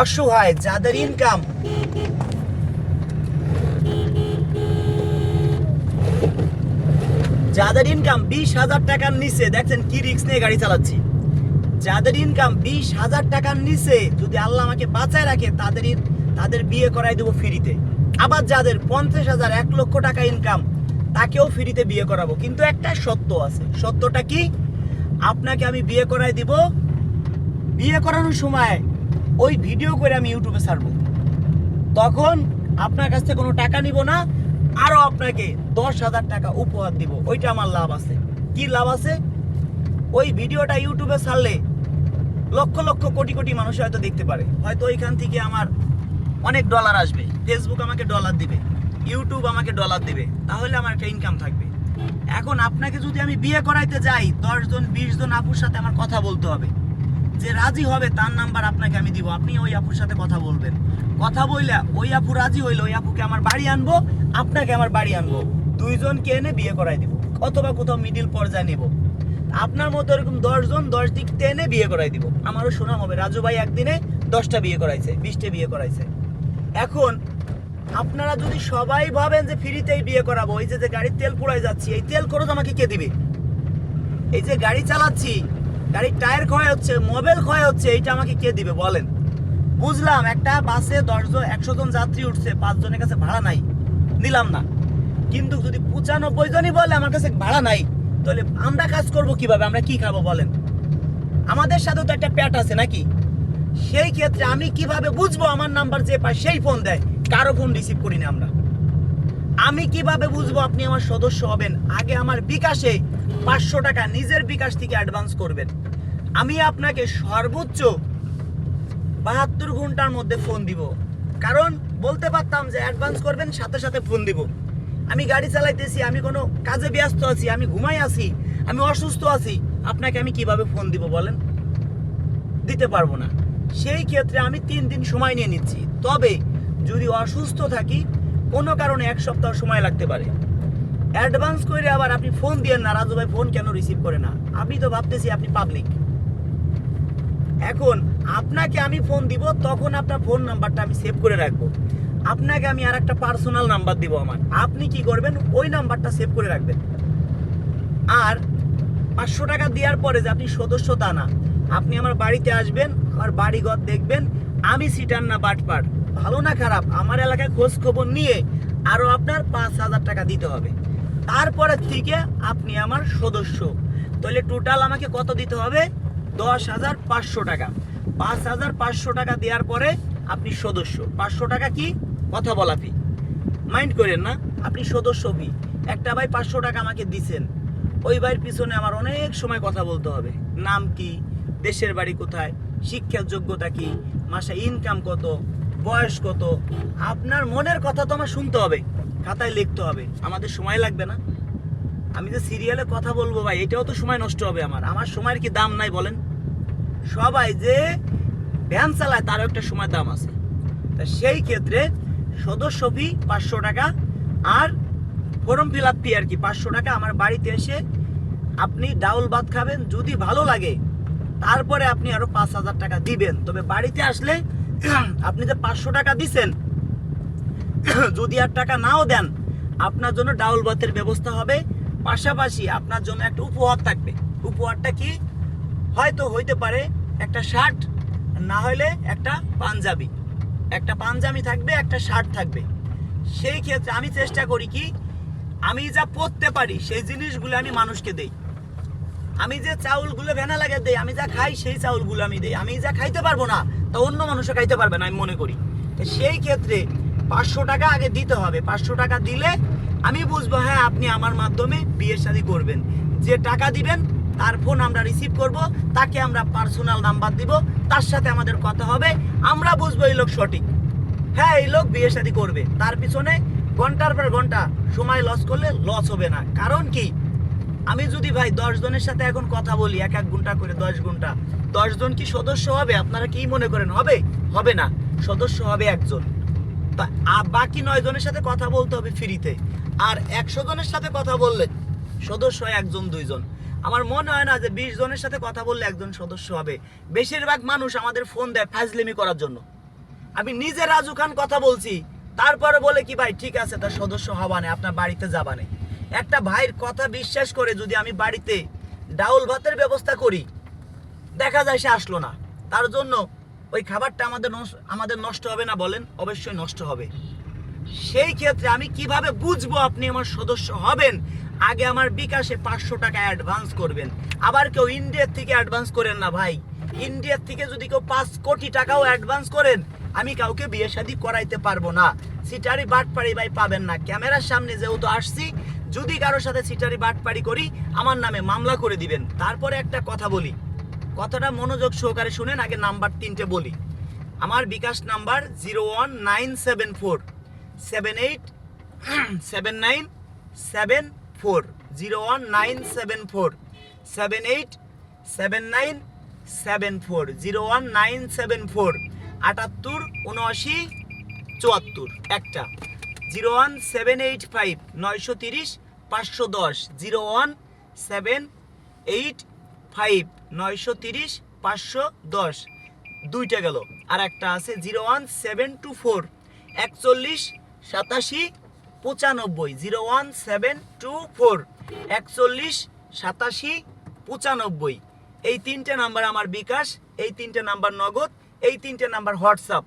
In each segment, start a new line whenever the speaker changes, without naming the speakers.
অসহায়, যাদের ইনকাম যাদের ইনকাম বিশ হাজার টাকার নিচে, দেখছেন কি রিক্স নিয়ে গাড়ি চালাচ্ছি। যাদের ইনকাম বিশ হাজার টাকার নিচে, যদি আল্লাহ আমাকে বাঁচায় রাখে, তাদের তাদের বিয়ে করাই দেবো ফ্রিতে। আবার যাদের পঞ্চাশ হাজার, এক লক্ষ টাকা ইনকাম তাকেও ফ্রিতে বিয়ে করাবো। কিন্তু একটা সত্য আছে। সত্যটা কি? আপনাকে আমি বিয়ে করাই দিব। বিয়ে করানোর সময় ওই ভিডিও করে আমি ইউটিউবে ছাড়বো। তখন আপনার কাছ থেকে কোনো টাকা নিব না, আরও আপনাকে দশ হাজার টাকা উপহার দিব। ওইটা আমার লাভ আছে। কি লাভ আছে? ওই ভিডিওটা ইউটিউবে ছাড়লে লক্ষ লক্ষ কোটি কোটি মানুষ হয়তো দেখতে পারে। হয়তো ওইখান থেকে আমার অনেক ডলার আসবে। ফেসবুক আমাকে ডলার দিবে। ইউটিউব আমাকে ডলার দিবে। তাহলে আমার একটা ইনকাম থাকবে। এখন আপনাকে যদি আমি বিয়ে করাইতে যাই, দশ জন, বিশ জন আপুর সাথে আমার কথা বলতে হবে। যে রাজি হবে তার নাম্বার আপনাকে আমি দিব। আপনি ওই আপুর সাথে কথা বলবেন। কথা বইলা ওই আপু রাজি হইলে ওই আপুকে আমার বাড়ি আনব, আপনাকে আমার বাড়ি আনব। দুইজনকে এনে বিয়ে করাই দিব, অথবা কোথাও মিডিল পর্যায়ে নেব। আপনার মতো এরকম দশজন, দশ দিক টেনে বিয়ে করাই দিব। আমারও শোনা হবে। রাজু ভাই একদিনে দশটা বিয়ে করাইছে, বিশটা বিয়ে করাইছে। এখন আপনারা যদি সবাই ভাবেন যে ফ্রিতেই বিয়ে করাবো, এই যে গাড়ির তেল পুড়াই যাচ্ছি, এই তেল খরচ আমাকে কে দিবে? এই যে গাড়ি চালাচ্ছি গাড়ির টায়ার ক্ষয় হচ্ছে, মোবাইল ক্ষয় হচ্ছে, এইটা আমাকে কে দিবে বলেন? বুঝলাম, একটা বাসে দশজন একশো জন যাত্রী উঠছে, পাঁচজনের কাছে ভাড়া নাই, নিলাম না। কিন্তু যদি পঁচানব্বই জনই বলে আমার কাছে ভাড়া নাই, তাহলে আমরা কাজ করব কীভাবে? আমরা কি খাব বলেন? আমাদের সাথে তো একটা প্যাট আছে নাকি? সেই ক্ষেত্রে আমি কীভাবে বুঝব আমার নাম্বার যে পায়, সেই ফোন দেয়, কারও ফোন রিসিভ করি না আমরা। আমি কীভাবে বুঝব আপনি আমার সদস্য হবেন? আগে আমার বিকাশে পাঁচশো টাকা নিজের বিকাশ থেকে অ্যাডভান্স করবেন। আমি আপনাকে সর্বোচ্চ বাহাত্তর ঘণ্টার মধ্যে ফোন দিব। কারণ বলতে পারতাম যে অ্যাডভান্স করবেন, সাথে সাথে ফোন দিব। আমি গাড়ি চালাইতেছি, আমি কোনো কাজে ব্যস্ত আছি, আমি ঘুমাই আছি, আমি অসুস্থ আছি, আপনাকে আমি কীভাবে ফোন দিব বলেন? দিতে পারব না। সেই ক্ষেত্রে আমি তিন দিন সময় নিয়ে নিচ্ছি। তবে যদি অসুস্থ থাকি কোনো কারণে এক সপ্তাহ সময় লাগতে পারে। অ্যাডভান্স করে আবার আপনি ফোন দিয়েন না, রাজু ভাই ফোন কেন রিসিভ করে না? আমি তো ভাবতেছি আপনি পাবলিক এখন আপনাকে আমি ফোন দিব, তখন আপনার ফোন নাম্বারটা আমি সেভ করে রাখব। আপনাকে আমি আর একটা পার্সোনাল নাম্বার দিব আমার। আপনি কি করবেন, ওই নাম্বারটা সেভ করে রাখবেন। আর পাঁচশো টাকা দেওয়ার পরে যে আপনি সদস্য তা না। আপনি আমার বাড়িতে আসবেন, আমার বাড়িঘর দেখবেন, আমি সিটার না বাটপাট ভালো না খারাপ, আমার এলাকায় খোঁজ খবর নিয়ে আরও আপনার পাঁচ হাজার টাকা দিতে হবে। তারপরে থেকে আপনি আমার সদস্য। তাহলে টোটাল আমাকে কত দিতে হবে? দশ হাজার পাঁচশো টাকা। পাঁচ হাজার পাঁচশো টাকা দেওয়ার পরে আপনি সদস্য। পাঁচশো টাকা কি? কথা বলা ফি। মাইন্ড করেন না, আপনি সদস্য ফি একটা ভাই পাঁচশো টাকা আমাকে দিছেন। ওই ভাইয়ের পিছনে আমার অনেক সময় কথা বলতে হবে। নাম কি? দেশের বাড়ি কোথায়? শিক্ষার যোগ্যতা কি? মাসে ইনকাম কত? বয়স কত? আপনার মনের কথা তো আমার শুনতে হবে। খাতায় লিখতে হবে। আমাদের সময় লাগবে না। আমি যে সিরিয়ালে কথা বলব ভাই, এটাও তো সময় নষ্ট হবে আমার। আমার সময়ের কি দাম নাই বলেন? সবাই যে ভ্যান চালায়, তারও একটা সময় দাম আছে। তা সেই ক্ষেত্রে সদস্য ফি পাঁচশো টাকা আর ফর্ম ফিল আপ ফি আর কি পাঁচশো টাকা আমার বাড়িতে এসে আপনি ডাউল ভাত খাবেন, যদি ভালো লাগে, তারপরে আপনি আরও পাঁচ হাজার টাকা দিবেন। তবে বাড়িতে আসলে আপনি যে পাঁচশো টাকা দিছেন, যদি আর টাকা নাও দেন, আপনার জন্য ডাউল ভাতের ব্যবস্থা হবে। পাশাপাশি আপনার জন্য একটা উপহার থাকবে। উপহারটা কি? হয়তো হইতে পারে একটা শার্ট, না হলে একটা পাঞ্জাবি। একটা পাঞ্জাবি থাকবে, একটা শার্ট থাকবে। সেই ক্ষেত্রে আমি চেষ্টা করি কি, আমি যা পরতে পারি, সেই জিনিসগুলো আমি মানুষকে দেই। আমি যে চাউলগুলো ভেনা লাগে দেই, আমি যা খাই, সেই চাউলগুলো আমি দেই। আমি যা খাইতে পারব না তা অন্য মানুষও খাইতে পারবে না, আমি মনে করি। তো সেই ক্ষেত্রে পাঁচশো টাকা আগে দিতে হবে। পাঁচশো টাকা দিলে আমি বুঝব হ্যাঁ আপনি আমার মাধ্যমে বিয়ে শাদী করবেন। যে টাকা দিবেন, তার ফোন আমরা রিসিভ করব, তাকে আমরা পার্সোনাল নাম্বার দিব, তার সাথে আমাদের কথা হবে। আমরা বুঝব এই লোক সঠিক। হ্যাঁ এই লোক বিয়ে শাদী করবে। তার পিছনে ঘণ্টার পর ঘণ্টা সময় লস করলে লস হবে না। কারণ কি? আমি যদি ভাই দশ জনের সাথে এখন কথা বলি, এক এক ঘণ্টা করে দশ ঘণ্টা দশ জন কি সদস্য হবে? আপনারা কি মনে করেন? হবে? হবে না। সদস্য হবে একজন। বাকি নয় জনের সাথে কথা বলতে হবে ফ্রিতে। আর একশো জনের সাথে কথা বললে সদস্য হয় একজন, দুইজন। আমার মনে হয় না যে বিশ জনের সাথে কথা বললে একজন সদস্য হবে। বেশিরভাগ মানুষ আমাদের ফোন দেয় ফাজলিমি করার জন্য। আমি নিজে রাজু খান কথা বলছি। তারপরে বলে কি, ভাই, ঠিক আছে তার সদস্য হবানে আপনার বাড়িতে যাবানে একটা ভাইয়ের কথা বিশ্বাস করে যদি আমি বাড়িতে ডাউল ভাতের ব্যবস্থা করি, দেখা যায় সে আসলো না। তার জন্য ওই খাবারটা আমাদের আমাদের নষ্ট হবে না বলেন, অবশ্যই নষ্ট হবে। সেই ক্ষেত্রে আমি কীভাবে বুঝব আপনি আমার সদস্য হবেন? আগে আমার বিকাশে পাঁচশো টাকা অ্যাডভান্স করবেন। আবার কেউ ইন্ডিয়ার থেকে অ্যাডভান্স করেন না ভাই। ইন্ডিয়ার থেকে যদি কেউ পাঁচ কোটি টাকাও অ্যাডভান্স করেন, আমি কাউকে বিয়ে শাদী করাইতে পারব না। সিটারি বাটপাড়ি ভাই পাবেন না। ক্যামেরার সামনে যেহেতু আসছি যদি কারোর সাথে সিটারি বাটপাড়ি করি, আমার নামে মামলা করে দিবেন। তারপরে একটা কথা বলি। কথাটা মনোযোগ সহকারে শুনেন, আগে নাম্বার তিনটে বলি। আমার bKash number zero one nine seven four, seven eight, seven nine, seven four, zero one nine seven four, seven eight, seven nine, seven four, zero one nine seven four, আটাত্তর, উনআশি, চুয়াত্তর। একটা। Zero one seven eight five নয়শো তিরিশ পাঁচশো দশ, zero one seven eight five নয়শো তিরিশ পাঁচশো দশ। দুইটা গেল। আর একটা আছে zero one seven two four, একচল্লিশ সাতাশি পঁচানব্বই, zero one seven two four, একচল্লিশ সাতাশি পঁচানব্বই। এই তিনটে নাম্বার আমার বিকাশ, এই তিনটে নাম্বার নগদ, এই তিনটে নাম্বার হোয়াটসঅ্যাপ।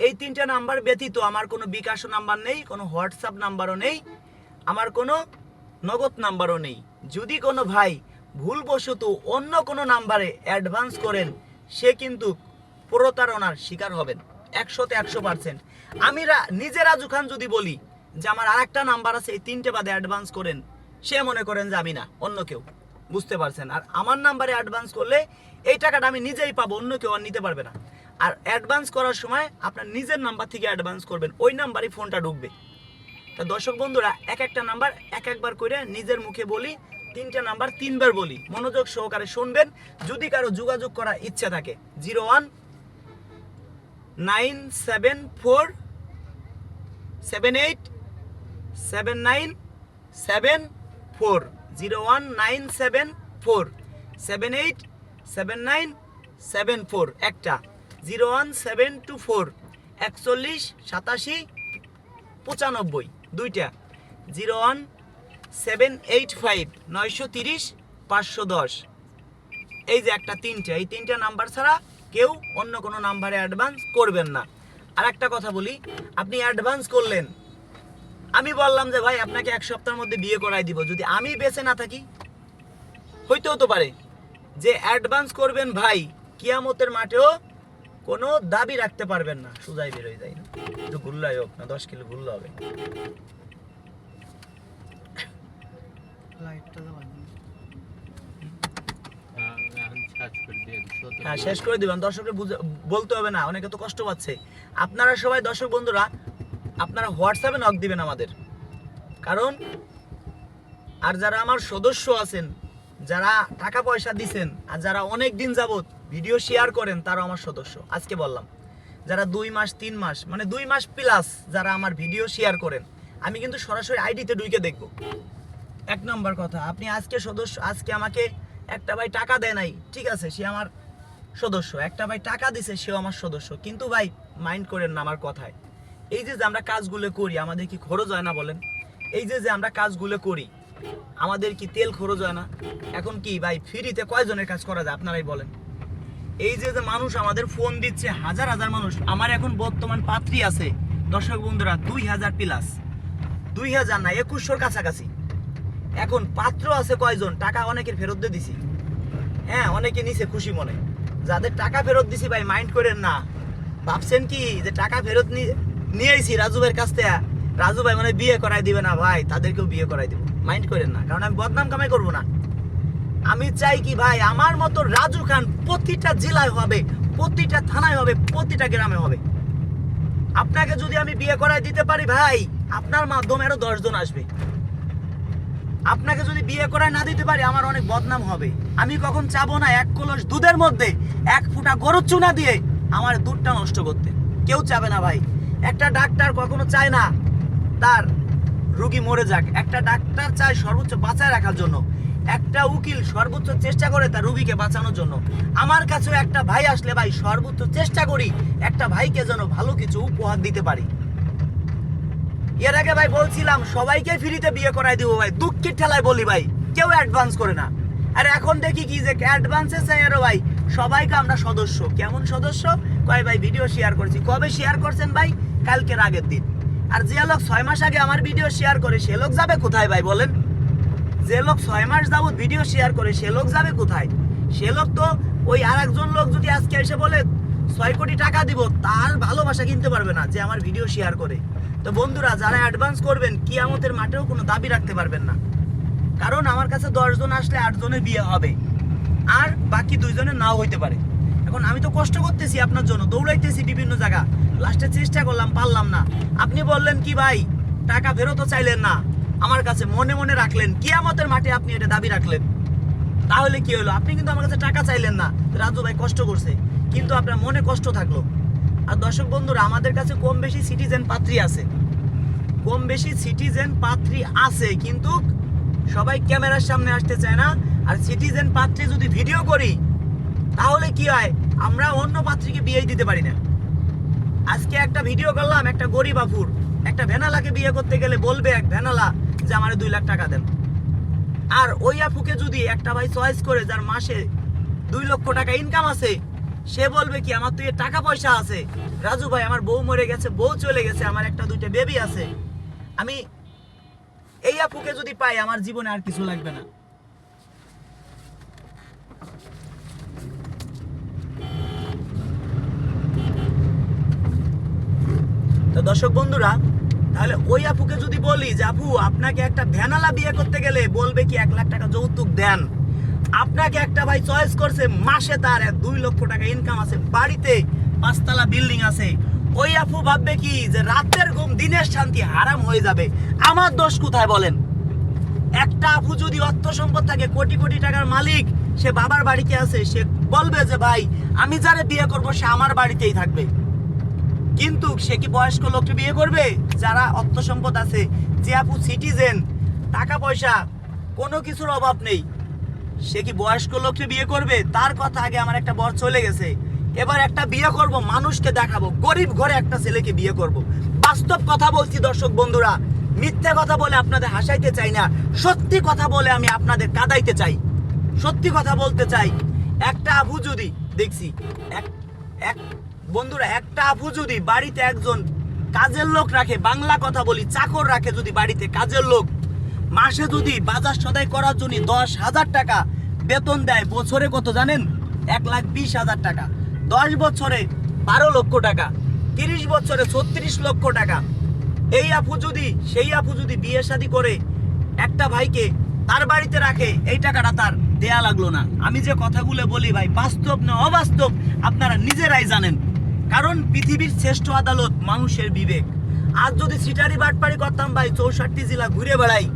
এই তিনটে নাম্বার ব্যতীত আমার কোনো বিকাশ নাম্বার নেই, কোনো হোয়াটসঅ্যাপ নাম্বারও নেই, আমার কোনো নগদ নাম্বারও নেই। যদি কোনো ভাই ভুলবশত অন্য কোনো নাম্বারে অ্যাডভান্স করেন, সে কিন্তু প্রতারণার শিকার হবেন, একশোতে একশো পার্সেন্ট। আমি নিজে রাজু খান যদি বলি যে আমার আর একটা নাম্বার আছে, এই তিনটে বাদে অ্যাডভান্স করেন, সে মনে করেন যে আমি না, অন্য কেউ। বুঝতে পারছেন? আর আমার নাম্বারে অ্যাডভান্স করলে এই টাকাটা আমি নিজেই পাবো, অন্য কেউ আর নিতে পারবে না। আর অ্যাডভান্স করার সময় আপনার নিজের নাম্বার থেকে অ্যাডভান্স করবেন। ওই নাম্বারই ফোনটা ঢুকবে। তা দর্শক বন্ধুরা, এক একটা নাম্বার এক একবার করে নিজের মুখে বলি, তিনটা নাম্বার তিনবার বলি। মনোযোগ সহকারে শুনবেন। যদি কারও যোগাযোগ করার ইচ্ছা থাকে zero one nine seven four seven eight seven nine seven four zero one nine seven four seven eight seven nine seven four একটা। Zero one seven two four, একচল্লিশ সাতাশি পঁচানব্বই, দুইটা। Zero one seven eight five, নয়শো তিরিশ, পাঁচশো দশ। এই যে একটা তিনটে, এই তিনটা নাম্বার ছাড়া কেউ অন্য কোনো নাম্বারে অ্যাডভান্স করবেন না। আর একটা কথা বলি, আপনি অ্যাডভান্স করলেন। আমি বললাম যে, ভাই, আপনাকে এক সপ্তাহের মধ্যে বিয়ে করাই দিব। যদি আমি বেঁচে না থাকি, হইতেও তো পারে। যে অ্যাডভান্স করবেন ভাই, কিয়ামতের মাঠেও কোনো দাবি রাখতে পারবেন না। সুজাই বেরোয় যায়। না একটু গুল্লাই হোক না দশ কিলো গুল্লো হবে। হ্যাঁ শেষ করে দিবেন। দর্শককে বলতে হবে না অনেকে তো কষ্ট পাচ্ছে। আপনারা সবাই দর্শক বন্ধুরা আপনারা হোয়াটসঅ্যাপে নক দিবেন আমাদের। কারণ আর যারা আমার সদস্য আছেন যারা টাকা পয়সা দিছেন আর যারা অনেক দিন যাবত ভিডিও শেয়ার করেন তারা আমার সদস্য, আজকে বললাম। যারা দুই মাস, তিন মাস মানে দুই মাস প্লাস যারা আমার ভিডিও শেয়ার করেন, আমি কিন্তু সরাসরি আইডিতে ঢুকে দেখব। এক নম্বর কথা, আপনি আজকে সদস্য, আজকে আমাকে একটা ভাই টাকা দেয় নাই, ঠিক আছে, সে আমার সদস্য। একটা ভাই টাকা দিছে, সেও আমার সদস্য। কিন্তু ভাই মাইন্ড করেন না আমার কথায়। এই যে যে আমরা কাজগুলো করি, আমাদের কি খরচ হয় না বলেন? এই যে যে আমরা কাজগুলো করি, আমাদের কি তেল খরচ হয় না? এখন কি ভাই ফ্রিতে কয়জনের কাজ করা যায়, আপনারাই বলেন। এই যে যে মানুষ আমাদের ফোন দিচ্ছে, হাজার হাজার মানুষ, আমার এখন বর্তমান পাত্রী আছে, দর্শক বন্ধুরা, দুই হাজার প্লাস দুই হাজার না, একুশশোর কাছাকাছি। এখন পাত্র আছে কয়জন? টাকা অনেকের ফেরত দিয়ে দিছি। হ্যাঁ অনেকে নিছে খুশি মনে। যাদের টাকা ফেরত দিছি ভাই মাইন্ড করেন না। ভাবছেন কি যে টাকা ফেরত নিয়েছি রাজু ভাইয়ের কাছ থেকে, রাজু ভাই মানে বিয়ে করাই দিবে না ভাই, তাদেরকেও বিয়ে করাই দেবো। মাইন্ড করেন না, কারণ আমি বদনাম কামাই করব না। আমি চাই কি ভাই, আমার মতো রাজু খান প্রতিটা জেলায় হবে, প্রতিটা থানায় হবে, প্রতিটা গ্রামে হবে। আপনাকে যদি আমি বিয়ে করাই দিতে পারি ভাই, আপনার মাধ্যমে আরও দশজন আসবে। আপনাকে যদি বিয়ে করায় না দিতে পারি, আমার অনেক বদনাম হবে। আমি কখন চাবো না এক কলস দুধের মধ্যে, এক ফুটা গরুর চুনা দিয়ে আমার দুধটা নষ্ট করতে। কেউ চাবে না ভাই। একটা ডাক্তার কখনো চায় না, তার রুগী মরে যাক। একটা ডাক্তার চায় সর্বোচ্চ বাঁচায় রাখার জন্য। একটা উকিল সর্বোচ্চ চেষ্টা করে তার রুগীকে বাঁচানোর জন্য। আমার কাছেও একটা ভাই আসলে ভাই, সর্বোচ্চ চেষ্টা করি একটা ভাইকে যেন ভালো কিছু উপহার দিতে পারি। এর আগে ভাই বলছিলাম, সবাইকে ফ্রিতে বিয়ে করাই দিব ভাই, দুঃখের ঠেলায় বলি ভাই, কেউ অ্যাডভান্স করে না। আর এখন দেখি কি যে অ্যাডভান্সে চাই আরও ভাই, সবাইকে আমরা সদস্য। কেমন সদস্য? কয় ভাই ভিডিও শেয়ার করেছি। কবে শেয়ার করছেন ভাই? কালকের আগের দিন। আর যে লোক ছয় মাস আগে আমার ভিডিও শেয়ার করে, সে লোক যাবে কোথায় ভাই, বলেন? যে লোক ছয় মাস যাবত ভিডিও শেয়ার করে, সে লোক যাবে কোথায়? সে লোক তো ওই আর একজন লোক যদি আজকে এসে বলে, ছয় কোটি টাকা দিব, তার ভালোবাসা কিনতে পারবে না যে আমার ভিডিও শেয়ার করে। তো বন্ধুরা, যারা অ্যাডভান্স করবেন, কিয়ামতের মাঠেও কোনো দাবি রাখতে পারবেন না। কারণ আমার কাছে দশজন আসলে আটজনের বিয়ে হবে। আর বাকি দুইজনের নাও হইতে পারে। এখন আমি তো কষ্ট করতেছি আপনার জন্য, দৌড়াইতেছি বিভিন্ন জায়গা। লাস্টে চেষ্টা করলাম, পারলাম না। আপনি বললেন কি, ভাই, টাকা ফেরতও চাইলেন না। আমার কাছে মনে মনে রাখলেন, কিয়ামতের মাঠে আপনি এটা দাবি রাখলেন। তাহলে কি হলো? আপনি কিন্তু আমার কাছে টাকা চাইলেন না। রাজু ভাই কষ্ট করছে, কিন্তু আপনার মনে কষ্ট থাকল। আর দর্শক বন্ধুরা, আমাদের কাছে কম বেশি সিটিজেন পাত্রী আছে। কম বেশি সিটিজেন পাত্রী আছে, কিন্তু সবাই ক্যামেরার সামনে আসতে চায় না। আর সিটিজেন পাত্রী যদি ভিডিও করি, তাহলে কি হয়? আমরা অন্য পাত্রীকে বিয়ে দিতে পারি না। আজকে একটা ভিডিও করলাম, একটা গরিব আফুর। একটা ভেনালাকে বিয়ে করতে গেলে বলবে এক ভেনালা যে আমার দুই লাখ টাকা দেন। আর ওই আপুকে যদি একটা ভাই চয়েস করে, যার মাসে দুই লক্ষ টাকা ইনকাম আছে, সে বলবে কি, আমার তো টাকা পয়সা আছে। রাজু ভাই, আমার বউ মরে গেছে, বউ চলে গেছে, আমার একটা দুইটা বেবি আছে। আমি এই আপুকে যদি পাই, আমার জীবনে আর কিছু লাগবে না। তো দর্শক বন্ধুরা তাহলে ওই আপুকে যদি বলি যে, আপু, আপনাকে একটা ভ্যানালা বিয়ে করতে গেলে বলবে কি এক লাখ টাকা যৌতুক দেন? আপনাকে একটা ভাই চয়েস করছে, মাসে তার দুই লক্ষ টাকা ইনকাম আছে, বাড়িতে পাঁচতলা বিল্ডিং আছে। ওই আপু ভাববে কি যে, রাতের ঘুম, দিনের শান্তি হারাম হয়ে যাবে। আমার দোষ কোথায় বলেন? একটা আপু যদি অর্থ সম্পদ থাকে, কোটি কোটি টাকার মালিক, সে বাবার বাড়িতে আছে, সে বলবে যে, ভাই, আমি যারে বিয়ে করব, সে আমার বাড়িতেই থাকবে। কিন্তু সে কি বয়স্ক লোককে বিয়ে করবে? যারা অর্থ সম্পদ আছে, যে আপু সিটিজেন টাকা পয়সা, কোনো কিছুর অভাব নেই। সে কি বয়স্ক লোককে বিয়ে করবে? তার কথা আগে আমার একটা বর চলে গেছে। এবার একটা বিয়ে করব, মানুষকে দেখাবো, গরিব ঘরে একটা ছেলেকে বিয়ে করব। বাস্তব কথা বলছি দর্শক বন্ধুরা। মিথ্যে কথা বলে আপনাদের হাসাইতে চাই না। সত্যি কথা বলে আমি আপনাদের কাদাইতে চাই। সত্যি কথা বলতে চাই। একটা আবু যদি, দেখছি, এক এক বন্ধুরা, একটা আপু যদি বাড়িতে একজন কাজের লোক রাখে, বাংলা কথা বলি, চাকর রাখে যদি বাড়িতে কাজের লোক, মাসে যদি বাজার সদাই করার জন্য দশ হাজার টাকা বেতন দেয়, বছরে কত জানেন? এক লাখ বিশ হাজার টাকা। দশ বছরে বারো লক্ষ টাকা, তিরিশ বছরে ছত্রিশ লক্ষ টাকা। এই আপু যদি, সেই আপু যদি বিয়ে শাদী করে একটা ভাইকে তার বাড়িতে রাখে, এই টাকাটা তার দেয়া লাগল না। আমি যে কথাগুলো বলি ভাই, বাস্তব না অবাস্তব, আপনারা নিজেরাই জানেন। কারণ পৃথিবীর শ্রেষ্ঠ আদালত মানুষের বিবেক। আজ যদি সিটারি বাটপাড়ি করতাম ভাই, চৌষট্টি জেলা ঘুরে বেড়াই।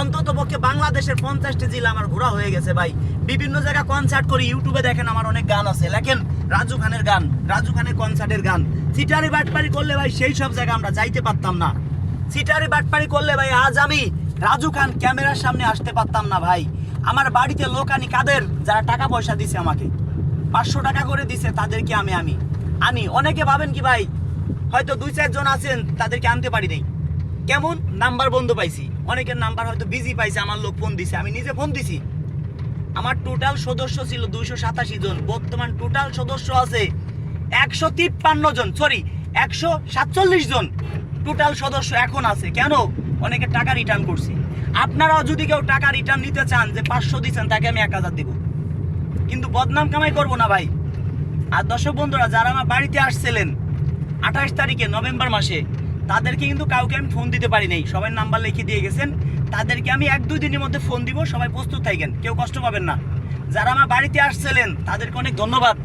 অন্তত পক্ষে বাংলাদেশের পঞ্চাশটি জেলা আমার ঘোরা হয়ে গেছে ভাই। বিভিন্ন জায়গা কনসার্ট করি ইউটিউবে দেখেন আমার অনেক গান আছে। লেখেন, রাজু খানের গান, রাজু খানের কনসার্টের গান। সিটারি বাটপাড়ি করলে ভাই সেই সব জায়গা আমরা যাইতে পারতাম না। সিটারি বাটপাড়ি করলে ভাই আজ আমি রাজু খান ক্যামেরার সামনে আসতে পারতাম না ভাই। আমার বাড়িতে লোক আনি কাদের, যারা টাকা পয়সা দিছে আমাকে। পাঁচশো টাকা করে দিছে তাদেরকে আমি আমি। আনি অনেকে ভাবেন কি ভাই, হয়তো দুই চারজন আছেন, তাদেরকে আনতে পারি নাই। কেমন? নাম্বার বন্ধ পাইছি। অনেকের নাম্বার হয়তো বিজি পাইছে, আমার লোক ফোন দিছে, আমি নিজে ফোন দিছি। আমার টোটাল সদস্য ছিল দুইশো সাতাশি জন, বর্তমান টোটাল সদস্য আছে একশো তিপ্পান্ন জন সরি একশো সাতচল্লিশ জন। টোটাল সদস্য এখন আছে, কেন? অনেকে টাকা রিটার্ন করছি। আপনারাও যদি কেউ টাকা রিটার্ন নিতে চান, যে পাঁচশো দিচ্ছেন, তাকে আমি এক হাজার দিব। কিন্তু বদনাম কামাই করব না ভাই। আর দর্শক বন্ধুরা, যারা আমার বাড়িতে আসছিলেন আঠাশ তারিখে, নভেম্বর মাসে, তাদেরকে কিন্তু কাউকে আমি ফোন দিতে পারি নাই। সবাই নাম্বার লিখে দিয়ে গেছেন। তাদেরকে আমি এক দুই দিনের মধ্যে ফোন দিব, সবাই প্রস্তুত থাকেন, কেউ কষ্ট পাবেন না। যারা আমার বাড়িতে আসছিলেন, তাদেরকে অনেক ধন্যবাদ।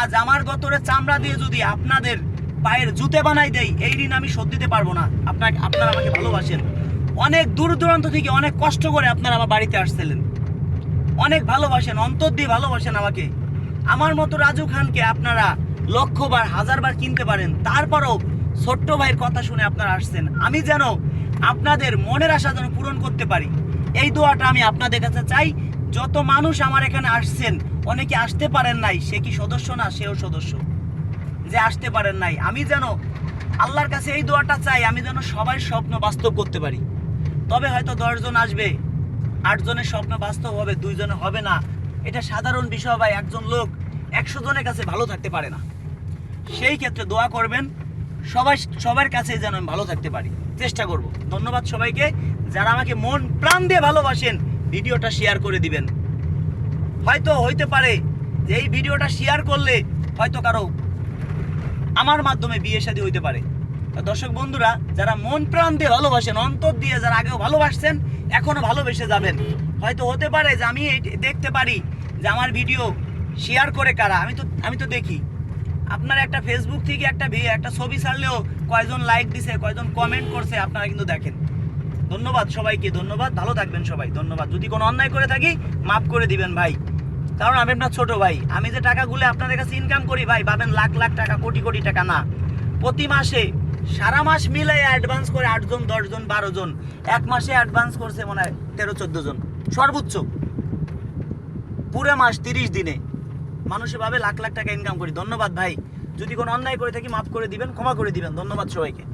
আজ আমার গতরে চামড়া দিয়ে যদি আপনাদের পায়ের জুতে বানাই দেই, এই ঋণ আমি শোধ দিতে পারব না। আপনাকে আপনারা আমাকে ভালোবাসেন। অনেক দূর দূরান্ত থেকে অনেক কষ্ট করে আপনারা আমার বাড়িতে আসছিলেন। অনেক ভালোবাসেন, অন্তর দিয়ে ভালোবাসেন আমাকে। আমার মতো রাজু খানকে আপনারা লক্ষবার, হাজারবার কিনতে পারেন। তারপরও ছোট্ট ভাইয়ের কথা শুনে আপনারা আসছেন। আমি যেন আপনাদের মনের আশা যেন পূরণ করতে পারি। এই দোয়াটা আমি আপনাদের কাছে চাই। যত মানুষ আমার এখানে আসছেন, অনেকে আসতে পারেন নাই, সে কি সদস্য না? সেও সদস্য। যে আসতে পারেন নাই, আমি যেন আল্লাহর কাছে এই দোয়াটা চাই, আমি যেন সবাই স্বপ্ন বাস্তব করতে পারি। তবে হয়তো দশজন আসবে, আটজনের স্বপ্ন বাস্তব হবে, দুইজনে হবে না। এটা সাধারণ বিষয় বা একজন লোক একশো জনের কাছে ভালো থাকতে পারে না। সেই ক্ষেত্রে দোয়া করবেন, সবাই, সবার কাছে যেন আমি ভালো থাকতে পারি। চেষ্টা করব। ধন্যবাদ সবাইকে। যারা আমাকে মন প্রাণ দিয়ে ভালোবাসেন, ভিডিওটা শেয়ার করে দিবেন। হয়তো হইতে পারে যে এই ভিডিওটা শেয়ার করলে হয়তো কারও আমার মাধ্যমে বিয়ে শাদী হইতে পারে। দর্শক বন্ধুরা, যারা মন প্রাণ দিয়ে ভালোবাসেন, অন্তর দিয়ে যারা আগেও ভালোবাসছেন, এখনও ভালোবেসে যাবেন। হয়তো হতে পারে যে আমি দেখতে পারি যে আমার ভিডিও শেয়ার করে কারা? আমি তো আমি তো দেখি। আপনার একটা ফেসবুক থেকে একটা একটা ছবি ছাড়লেও কয়জন লাইক দিছে, কয়জন কমেন্ট করছে, আপনারা কিন্তু দেখেন। ধন্যবাদ সবাইকে, ধন্যবাদ। ভালো থাকবেন সবাই, ধন্যবাদ। যদি কোনো অন্যায় করে থাকি, মাফ করে দিবেন ভাই। কারণ আমি আপনার ছোট ভাই। আমি যে টাকাগুলো আপনাদের কাছে ইনকাম করি ভাই পাবেন লাখ লাখ টাকা, কোটি কোটি টাকা না। প্রতি মাসে, সারা মাস মিলে অ্যাডভান্স করে আটজন, দশজন বারো জন এক মাসে অ্যাডভান্স করছে মনে হয় তেরো, চোদ্দ জন। সর্বোচ্চ। পুরো মাস তিরিশ দিনে মানুষে ভাবে লাখ লাখ টাকা ইনকাম করি। ধন্যবাদ ভাই। যদি কোনো অন্যায় করে থাকি, মাফ করে দিবেন, ক্ষমা করে দিবেন। ধন্যবাদ সবাইকে।